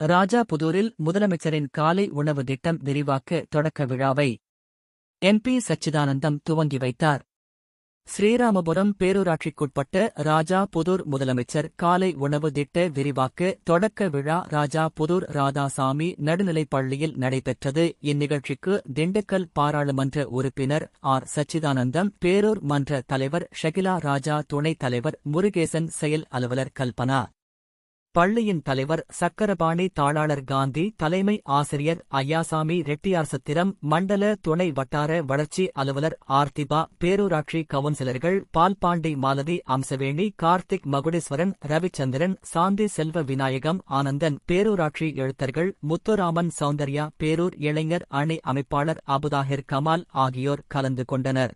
ராஜாபுதூரில் முதலமைச்சரின் காலை உணவு திட்டம் விரிவாக்க தொடக்க விழாவை எம்பி சச்சிதானந்தம் துவங்கி வைத்தார். ஸ்ரீராமபுரம் பேரூராட்சிக்குட்பட்ட ராஜா புதூர் முதலமைச்சர் காலை உணவு திட்ட விரிவாக்க தொடக்க விழா ராஜா புதூர் ராதாசாமி நடுநிலைப் பள்ளியில் நடைபெற்றது. இந்நிகழ்ச்சிக்கு திண்டுக்கல் பாராளுமன்ற உறுப்பினர் ஆர். சச்சிதானந்தம் பேரூர் மன்ற தலைவர் ஷகிலா ராஜா துணைத் தலைவர் முருகேசன் செயல் அலுவலர் கல்பனா பள்ளியின் தலைவர் சக்கரபாணி தாளாளர் காந்தி தலைமை ஆசிரியர் ஐயாசாமி ரெட்டியார் சத்திரம் மண்டல துணை வட்டார வளர்ச்சி அலுவலர் ஆர்த்திபா பேரூராட்சி கவுன்சிலர்கள் பால்பாண்டி மாலதி அம்சவேணி கார்த்திக் மகுடேஸ்வரன் ரவிச்சந்திரன் சாந்தி செல்வ விநாயகம் ஆனந்தன் பேரூராட்சி எழுத்தர்கள் முத்துராமன் சௌந்தர்யா பேரூர் இளைஞர் அணி அமைப்பாளர் அபுதாஹிர் கமால் ஆகியோர் கலந்து கொண்டனர்.